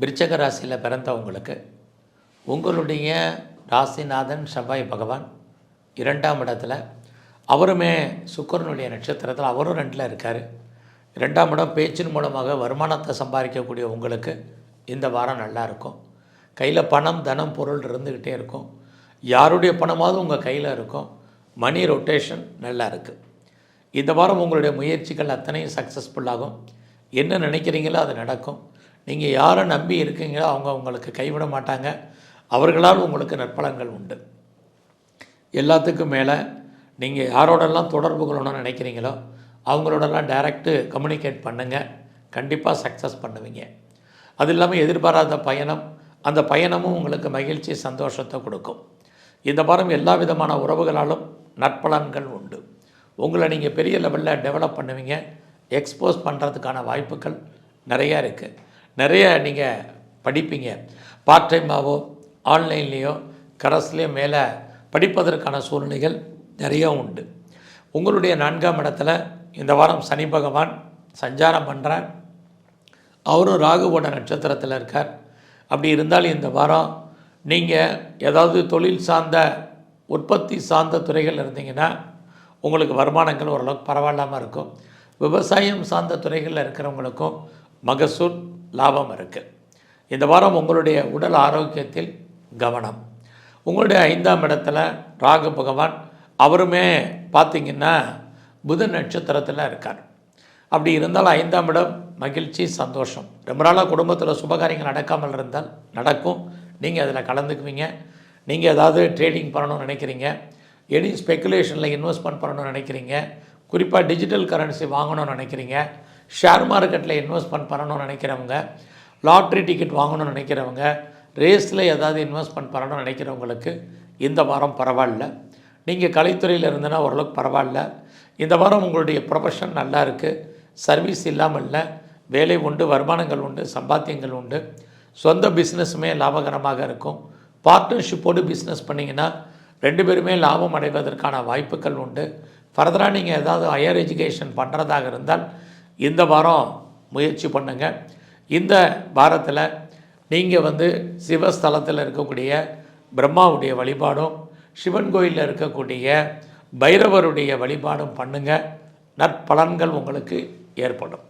விருச்சக ராசியில் பிறந்தவங்களுக்கு உங்களுடைய ராசிநாதன் செவ்வாய் பகவான் இரண்டாம் இடத்துல. அவருமே சுக்கரனுடைய நட்சத்திரத்தில் அவரும் ரெண்டில் இருக்கார். இரண்டாம் இடம் பேச்சின் மூலமாக வருமானத்தை சம்பாதிக்கக்கூடிய உங்களுக்கு இந்த வாரம் நல்லா இருக்கும். கையில் பணம் தனம் பொருள் இருந்துக்கிட்டே இருக்கும். யாருடைய பணமாவது உங்கள் கையில் இருக்கும். மணி ரொட்டேஷன் நல்லா இருக்குது இந்த வாரம் உங்களுடைய முயற்சிகள் அத்தனையும் சக்ஸஸ்ஃபுல்லாகும் என்ன நினைக்கிறீங்களோ அது நடக்கும். நீங்கள் யாரை நம்பி இருக்கீங்களோ அவங்க உங்களுக்கு கைவிட மாட்டாங்க. அவர்களால் உங்களுக்கு நற்பலன்கள் உண்டு. எல்லாத்துக்கும் மேலே நீங்கள் யாரோடெல்லாம் தொடர்பு கொள்ளணும்னு நினைக்கிறீங்களோ அவங்களோடலாம் டைரக்டு கம்யூனிகேட் பண்ணுங்கள் கண்டிப்பாக சக்ஸஸ் பண்ணுவீங்க. அது இல்லாமல் எதிர்பாராத பயணம் அந்த பயணமும் உங்களுக்கு மகிழ்ச்சி சந்தோஷத்தை கொடுக்கும். இந்த வாரம் எல்லா விதமான உறவுகளாலும் நற்பலன்கள் உண்டு. உங்களை நீங்கள் பெரிய லெவலில் டெவலப் பண்ணுவீங்க. எக்ஸ்போஸ் பண்ணுறதுக்கான வாய்ப்புகள் நிறையா இருக்குது நிறைய நீங்கள் படிப்பீங்க. பார்ட் டைமாகவோ ஆன்லைன்லேயோ கரஸ்லேயோ மேலே படிப்பதற்கான சூழ்நிலைகள் நிறையா உண்டு. உங்களுடைய நான்காம் இடத்துல இந்த வாரம் சனி பகவான் சஞ்சாரம் பண்ணுறார் அவரும் ராகுவோட நட்சத்திரத்தில் இருக்கார். அப்படி இருந்தாலும் இந்த வாரம் நீங்கள் ஏதாவது தொழில் சார்ந்த உற்பத்தி சார்ந்த துறைகள் இருந்தீங்கன்னா உங்களுக்கு வருமானங்கள் ஓரளவுக்கு பரவாயில்லாமல் இருக்கும். விவசாயம் சார்ந்த துறைகளில் இருக்கிறவங்களுக்கும் மகசூல் லாபம் இருக்குது இந்த வாரம் உங்களுடைய உடல் ஆரோக்கியத்தில் கவனம். உங்களுடைய ஐந்தாம் இடத்துல ராகு பகவான் அவருமே பார்த்திங்கன்னா புத நட்சத்திரத்தில் இருக்கார். அப்படி இருந்தால் ஐந்தாம் இடம் மகிழ்ச்சி சந்தோஷம். ரொம்ப நாளாக குடும்பத்தில் சுபகாரியங்கள் நடக்காமல் இருந்தால் நடக்கும். நீங்கள் அதில் கலந்துக்குவீங்க. நீங்கள் ஏதாவது ட்ரேடிங் பண்ணணும்னு நினைக்கிறீங்க. எனி ஸ்பெக்குலேஷனில் இன்வெஸ்ட்மெண்ட் பண்ணணும்னு நினைக்கிறீங்க. குறிப்பாக டிஜிட்டல் கரன்சி வாங்கணும்னு நினைக்கிறீங்க. ஷேர் மார்க்கெட்டில் இன்வெஸ்ட்மெண்ட் பண்ணணும்னு நினைக்கிறவங்க லாட்ரி டிக்கெட் வாங்கணும்னு நினைக்கிறவங்க ரேஸில் ஏதாவது இன்வெஸ்ட்மெண்ட் பண்ணணும்னு நினைக்கிறவங்களுக்கு இந்த வாரம் பரவாயில்ல. நீங்கள் கலைத்துறையில் இருந்தனா ஓரளவுக்கு பரவாயில்ல. இந்த வாரம் உங்களுடைய ப்ரொஃபஷன் நல்லா இருக்குது சர்வீஸ் இல்லாமல் இல்லை. வேலை உண்டு வருமானங்கள் உண்டு சம்பாத்தியங்கள் உண்டு. சொந்த பிஸ்னஸுமே லாபகரமாக இருக்கும். பார்ட்னர்ஷிப்போடு பிஸ்னஸ் பண்ணிங்கன்னா ரெண்டு பேருமே லாபம் அடைவதற்கான வாய்ப்புகள் உண்டு. ஃபர்தராக நீங்கள் ஏதாவது ஹையர் எஜுகேஷன் பண்ணுறதாக இருந்தால் இந்த வாரம் முயற்சி பண்ணுங்கள் இந்த வாரத்தில் நீங்கள் வந்து சிவஸ்தலத்தில் இருக்கக்கூடிய பிரம்மாவுடைய வழிபாடும் சிவன் கோயிலில் இருக்கக்கூடிய பைரவருடைய வழிபாடும் பண்ணுங்கள் நற்பலன்கள் உங்களுக்கு ஏற்படும்.